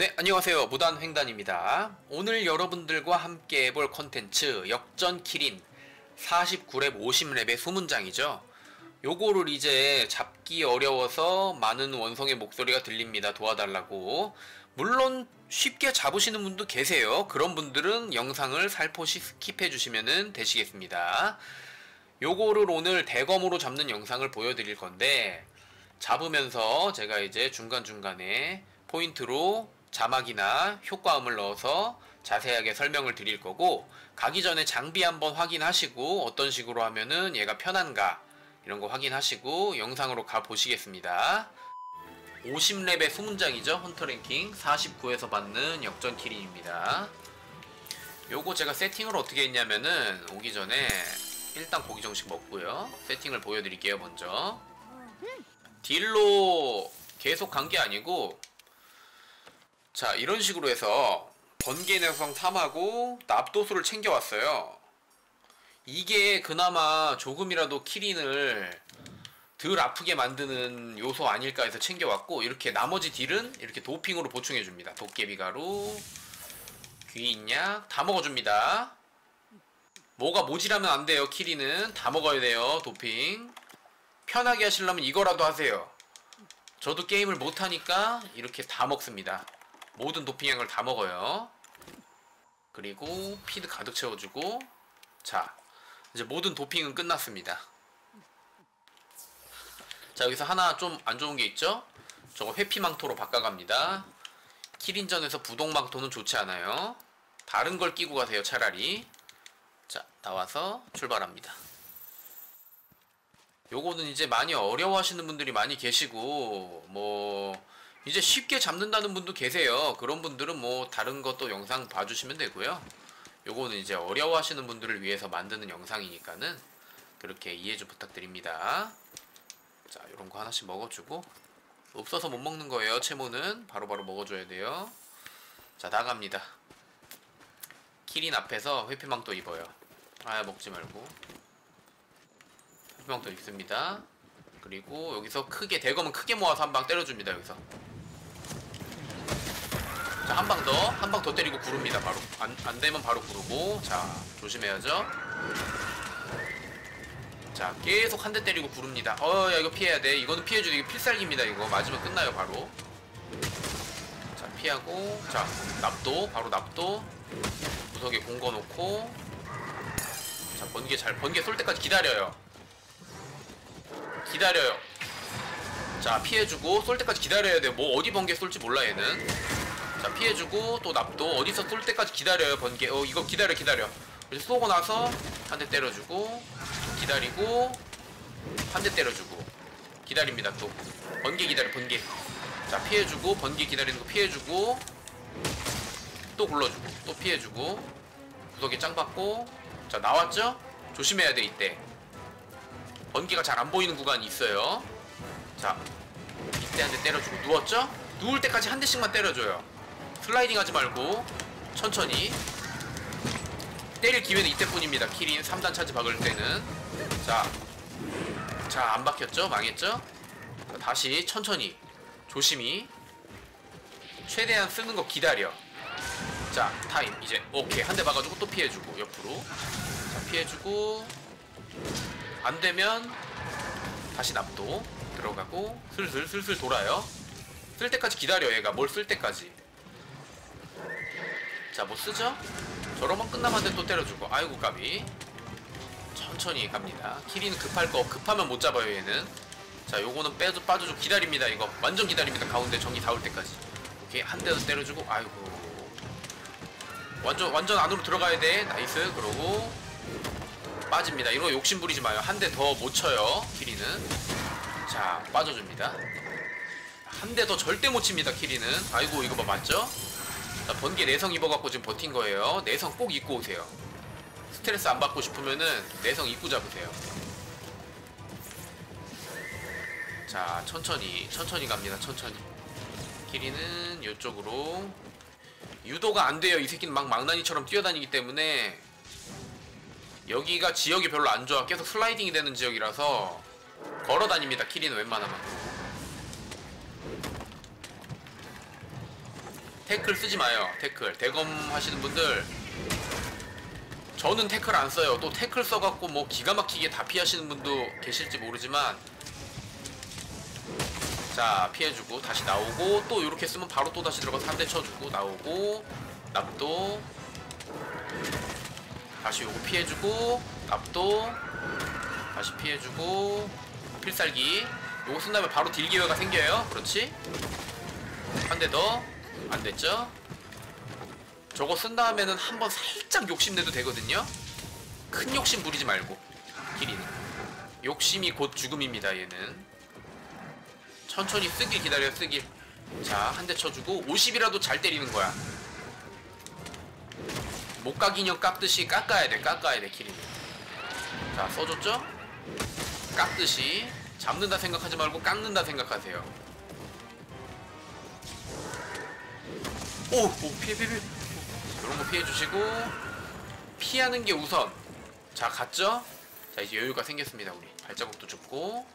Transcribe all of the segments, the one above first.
네, 안녕하세요. 무단횡단입니다. 오늘 여러분들과 함께 해볼 컨텐츠 역전 키린 49렙 50렙의 소문장이죠. 요거를 이제 잡기 어려워서 많은 원성의 목소리가 들립니다. 도와달라고. 물론 쉽게 잡으시는 분도 계세요. 그런 분들은 영상을 살포시 스킵해 주시면 되시겠습니다. 요거를 오늘 대검으로 잡는 영상을 보여드릴 건데 잡으면서 제가 이제 중간중간에 포인트로 자막이나 효과음을 넣어서 자세하게 설명을 드릴 거고 가기 전에 장비 한번 확인하시고 어떤 식으로 하면은 얘가 편한가 이런 거 확인하시고 영상으로 가 보시겠습니다. 50렙의 소문장이죠? 헌터 랭킹. 49에서 받는 역전 키린입니다. 요거 제가 세팅을 어떻게 했냐면은 오기 전에 일단 고기 정식 먹고요. 세팅을 보여드릴게요 먼저. 딜로 계속 간 게 아니고 자 이런 식으로 해서 번개 내성 3하고 납도수를 챙겨왔어요. 이게 그나마 조금이라도 키린을 덜 아프게 만드는 요소 아닐까 해서 챙겨왔고 이렇게 나머지 딜은 이렇게 도핑으로 보충해줍니다. 도깨비 가루 귀인약 다 먹어줍니다. 뭐가 모질하면 안 돼요 키리는 다 먹어야 돼요 도핑. 편하게 하시려면 이거라도 하세요. 저도 게임을 못하니까 이렇게 다 먹습니다 모든 도핑약을 다 먹어요. 그리고 피드 가득 채워주고 자 이제 모든 도핑은 끝났습니다. 자 여기서 하나 좀 안 좋은 게 있죠? 저거 회피망토로 바꿔갑니다. 키린전에서 부동망토는 좋지 않아요. 다른 걸 끼고 가세요 차라리. 자 나와서 출발합니다. 요거는 이제 많이 어려워하시는 분들이 많이 계시고 뭐 이제 쉽게 잡는다는 분도 계세요. 그런 분들은 뭐 다른 것도 영상 봐주시면 되고요. 요거는 이제 어려워하시는 분들을 위해서 만드는 영상이니까는 그렇게 이해 좀 부탁드립니다. 자 요런 거 하나씩 먹어주고. 없어서 못 먹는 거예요 채모는. 바로바로 먹어줘야 돼요. 자 나갑니다. 키린 앞에서 회피망도 입어요. 아 먹지 말고. 회피망도 입습니다. 그리고 여기서 크게 대검은 크게 모아서 한 방 때려줍니다 여기서 자 한 방 더. 한 방 더 때리고 구릅니다 바로. 안, 안 되면 바로 구르고. 자 조심해야죠. 자 계속 한 대 때리고 구릅니다. 어 야 이거 피해야 돼. 이거는 피해주도 이거 필살기입니다 이거. 맞으면 끝나요 바로. 자 피하고. 자 납도. 바로 납도. 구석에 공거 놓고. 자 번개 잘 번개 쏠 때까지 기다려요. 기다려요. 자 피해주고 쏠 때까지 기다려야 돼요. 뭐 어디 번개 쏠지 몰라 얘는 자 피해주고 또 납도. 어디서 쏠 때까지 기다려요 번개. 어 이거 기다려 기다려. 그래서 쏘고 나서 한 대 때려주고 기다리고 한 대 때려주고. 기다립니다 또. 번개 기다려 번개. 자 피해주고 번개 기다리는 거 피해주고 또 굴러주고 또 피해주고. 구석에 짱 받고. 자 나왔죠? 조심해야 돼 이때. 번개가 잘 안 보이는 구간이 있어요. 자 이때 한 대 때려주고 누웠죠? 누울 때까지 한 대씩만 때려줘요 슬라이딩 하지 말고 천천히. 때릴 기회는 이때뿐입니다. 키린 3단 차지 박을 때는. 자, 자 안 박혔죠? 망했죠? 자, 다시 천천히. 조심히. 최대한 쓰는 거 기다려. 자 타임. 이제 오케이. 한 대 박아주고 또 피해주고 옆으로. 자 피해주고. 안되면 다시 납도. 들어가고. 슬슬 슬슬 돌아요. 쓸 때까지 기다려 얘가. 뭘 쓸 때까지 자뭐 쓰죠? 저러면 끝나면 또 때려주고. 아이고 까비. 천천히 갑니다. 키리는 급할 거 급하면 못 잡아요 얘는. 자 요거는 빼줘 빠져줘 기다립니다 이거. 완전 기다립니다 가운데 전기 닿을 때까지. 오케이 한대더 때려주고. 아이고. 완전 완전 안으로 들어가야 돼. 나이스 그러고. 빠집니다. 이거 욕심 부리지 마요. 한 대 더 못 쳐요 키리는. 자 빠져줍니다. 한 대 더 절대 못 칩니다 키리는. 아이고 이거 봐 맞죠? 자 번개 내성 입어갖고 지금 버틴 거예요. 내성 꼭 입고 오세요. 스트레스 안 받고 싶으면은 내성 입고 잡으세요. 자 천천히 천천히 갑니다 천천히. 길이는 이쪽으로. 유도가 안 돼요. 이 새끼는 막 망나니처럼 뛰어다니기 때문에 여기가 지역이 별로 안 좋아. 계속 슬라이딩이 되는 지역이라서 걸어 다닙니다 키리는 웬만하면 태클 쓰지 마요. 태클. 대검 하시는 분들 저는 태클 안 써요. 또 태클 써갖고 뭐 기가 막히게 다 피하시는 분도 계실지 모르지만 자 피해주고 다시 나오고 또 이렇게 쓰면 바로 또 다시 들어가서 한 대 쳐주고 나오고 납도 다시 요거 피해주고 납도 다시 피해주고 필살기 요거 쓴 다음에 바로 딜 기회가 생겨요 그렇지 한 대 더 안 됐죠? 저거 쓴 다음에는 한번 살짝 욕심내도 되거든요? 큰 욕심 부리지 말고 길이는 욕심이 곧 죽음입니다 얘는. 천천히 쓰길 기다려 쓰길 자 한 대 쳐주고 50이라도 잘 때리는 거야. 목각 인형 깎듯이 깎아야 돼 깎아야 돼 키리는 자 써줬죠? 깎듯이. 잡는다 생각하지 말고 깎는다 생각하세요 오! 오 피해 피해 피해. 이런 거 피해 주시고 피하는 게 우선. 자 갔죠? 자 이제 여유가 생겼습니다 우리. 발자국도 줍고.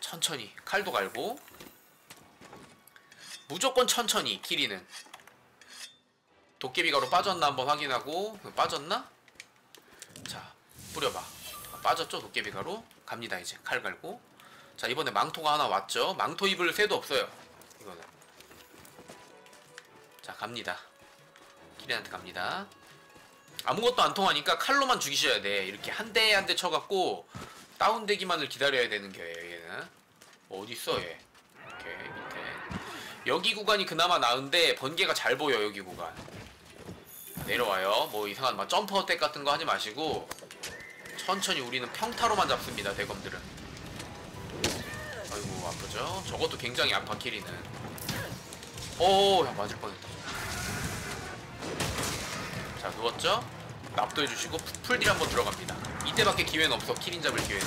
천천히 칼도 갈고. 무조건 천천히 키리는. 도깨비 가로 빠졌나 한번 확인하고. 빠졌나? 자 뿌려봐. 아, 빠졌죠 도깨비 가로? 갑니다 이제. 칼 갈고. 자 이번에 망토가 하나 왔죠? 망토 입을 새도 없어요 이거는 자 갑니다. 키리한테 갑니다. 아무것도 안 통하니까 칼로만 죽이셔야 돼. 이렇게 한 대 한 대 쳐갖고 다운되기만을 기다려야 되는 거예요 얘는. 어디 있어 얘? 이렇게 밑에. 여기 구간이 그나마 나은데 번개가 잘 보여 여기 구간. 내려와요. 뭐 이상한 막 점프 어택 같은 거 하지 마시고 천천히 우리는 평타로만 잡습니다 대검들은. 아이고 아프죠? 저것도 굉장히 아파 키리는 오 야 맞을 뻔했다. 자 누웠죠? 납도 해주시고 풀딜 한번 들어갑니다. 이때밖에 기회는 없어. 키린 잡을 기회는.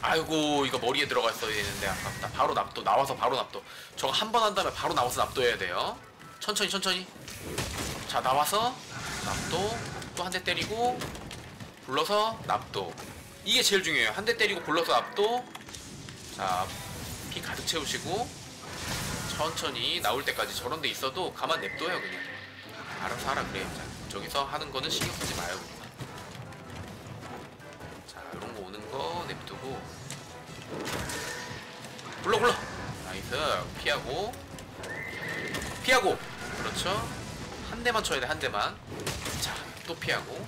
아이고 이거 머리에 들어갔어야 되는데 아깝다. 바로 납도 나와서 바로 납도. 저거 한 번 한 다음에 바로 나와서 납도해야 돼요. 천천히 천천히. 자 나와서 납도. 또 한 대 때리고 불러서 납도. 이게 제일 중요해요. 한 대 때리고 불러서 납도 자 피 가득 채우시고 천천히 나올 때까지 저런 데 있어도 가만 냅둬요 그냥. 알아서 하라 그래요. 자, 저기서 하는 거는 신경 쓰지 마요 그냥. 자 이런 거 오는 거 냅두고. 굴러 굴러! 나이스. 피하고. 피하고! 그렇죠? 한 대만 쳐야 돼 한 대만. 자 또 피하고.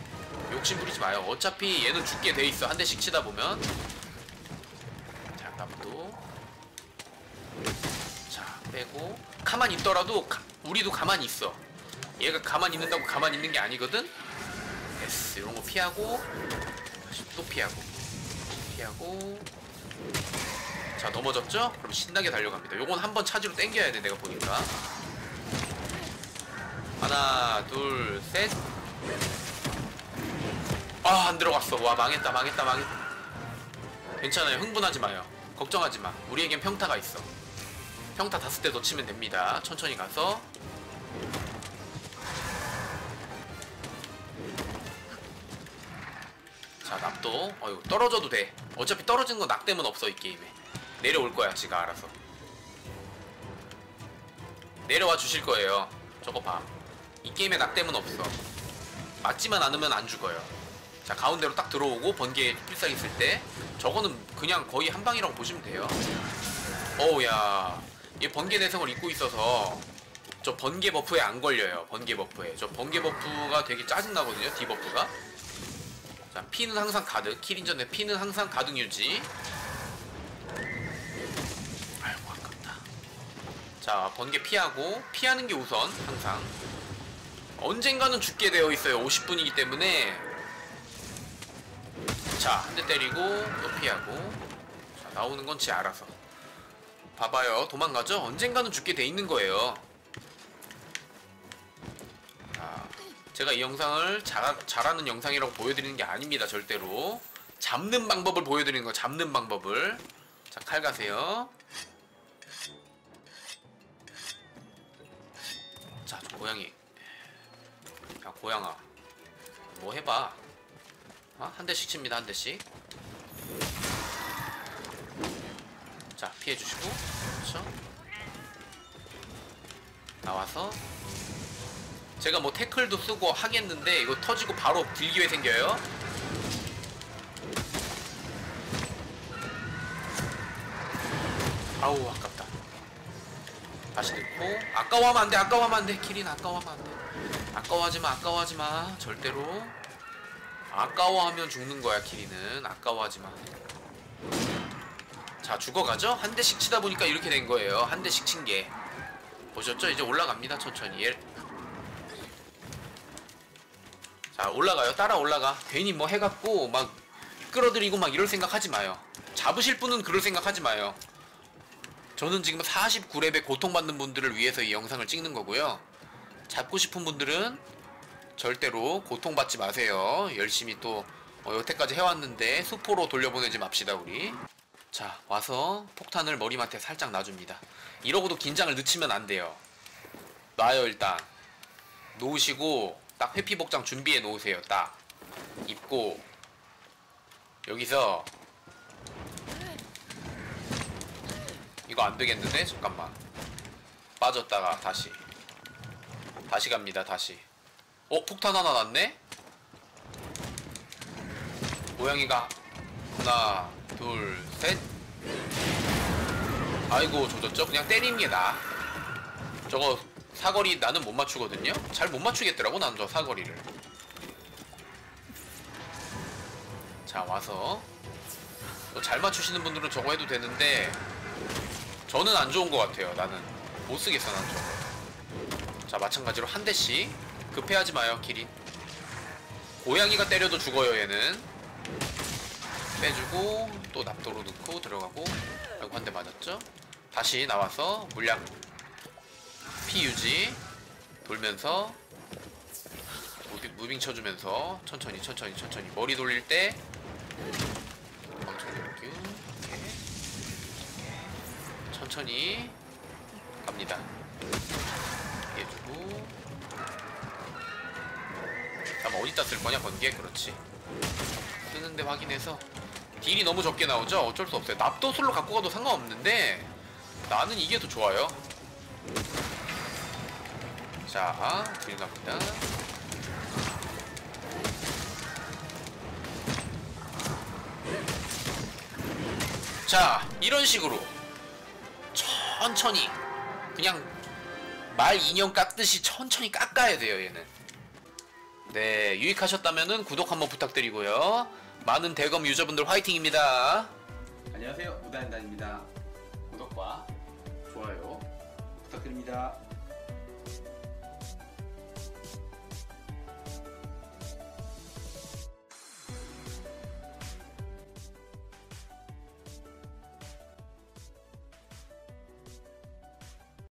욕심 부리지 마요. 어차피 얘는 죽게 돼 있어. 한 대씩 치다 보면 자 납도 자 빼고 가만히 있더라도 가- 우리도 가만히 있어. 얘가 가만히 있는다고 가만히 있는 게 아니거든? 됐어 이런 거 피하고 다시 또 피하고 피하고. 자 넘어졌죠? 그럼 신나게 달려갑니다. 요건 한 번 차지로 땡겨야 돼 내가 보니까. 하나 둘셋. 아 안 들어갔어. 와 망했다 망했다 망했다. 괜찮아요. 흥분하지 마요. 걱정하지 마. 우리에겐 평타가 있어 평타 다섯 대 놓치면 됩니다. 천천히 가서. 자 납도. 어이구 떨어져도 돼. 어차피 떨어지는 건 낙댐은 없어 이 게임에. 내려올 거야 지가 알아서. 내려와 주실 거예요 저거 봐 이 게임에 낙댐은 없어. 맞지만 않으면 안 죽어요. 자 가운데로 딱 들어오고 번개 필살기 쓸 때 저거는 그냥 거의 한 방이라고 보시면 돼요. 어우야 얘 번개 내성을 입고 있어서 저 번개 버프에 안 걸려요 번개 버프에. 저 번개 버프가 되게 짜증나거든요 디버프가. 자 피는 항상 가득 킬인전에 피는 항상 가득 유지. 아이고 아깝다. 자 번개 피하고 피하는 게 우선 항상. 언젠가는 죽게 되어 있어요 50분이기 때문에. 자 한 대 때리고 또 피하고. 자 나오는 건 지 알아서 봐봐요. 도망가죠? 언젠가는 죽게 돼 있는 거예요. 자 제가 이 영상을 잘, 잘하는 영상이라고 보여드리는 게 아닙니다 절대로. 잡는 방법을 보여드리는 거 잡는 방법을. 자 칼 가세요. 자 저 고양이. 야 고양아. 뭐 해봐? 어? 한 대씩 칩니다 한 대씩 자 피해주시고. 그렇죠? 나와서. 제가 뭐 태클도 쓰고 하겠는데 이거 터지고 바로 딜기회 생겨요. 아우 아깝다. 다시 넣고. 아까워하면 안돼 아까워하면 안돼 키린. 아까워하면 안돼. 아까워하지마 아까워하지마. 절대로. 아까워하면 죽는 거야 키리는 아까워하지마 자 죽어가죠? 한 대씩 치다 보니까 이렇게 된 거예요. 한 대씩 친 게. 보셨죠? 이제 올라갑니다 천천히. 예. 자 올라가요. 따라 올라가. 괜히 뭐 해갖고 막 끌어들이고 막 이럴 생각 하지 마요. 잡으실 분은 그럴 생각 하지 마요. 저는 지금 49렙에 고통받는 분들을 위해서 이 영상을 찍는 거고요. 잡고 싶은 분들은 절대로 고통받지 마세요. 열심히 또 어, 여태까지 해왔는데 수포로 돌려보내지 맙시다 우리 자 와서 폭탄을 머리맡에 살짝 놔줍니다. 이러고도 긴장을 늦추면 안 돼요. 놔요 일단. 놓으시고 딱 회피 복장 준비해 놓으세요 딱. 입고. 여기서. 이거 안 되겠는데? 잠깐만. 빠졌다가 다시. 다시 갑니다 다시. 어 폭탄 하나 났네? 고양이가 하나 둘셋. 아이고 조졌죠? 그냥 때리는 게 나아. 저거 사거리 나는 못 맞추거든요? 잘 못 맞추겠더라고 난 저 사거리를. 자 와서. 뭐잘 맞추시는 분들은 저거 해도 되는데 저는 안 좋은 것 같아요 나는. 못 쓰겠어 난 저거. 자 마찬가지로 한 대씩 급해하지 마요 기린. 고양이가 때려도 죽어요 얘는 빼주고 또 납도로 넣고 들어가고 아이고 한 대 맞았죠? 다시 나와서 물량 피 유지 돌면서 무빙, 무빙 쳐주면서 천천히 천천히 천천히 머리 돌릴 때 천천히 갑니다. 해주고. 잠깐 어디다 쓸 거냐 번개? 그렇지. 쓰는데 확인해서 딜이 너무 적게 나오죠? 어쩔 수 없어요. 납도술로 갖고 가도 상관없는데 나는 이게 더 좋아요. 자 들어갑니다. 자 이런 식으로 천천히 그냥 말 인형 깎듯이 천천히 깎아야 돼요 얘는. 네 유익하셨다면 구독 한번 부탁드리고요 많은 대검 유저분들 화이팅입니다. 안녕하세요. 무단단입니다. 구독과 좋아요 부탁드립니다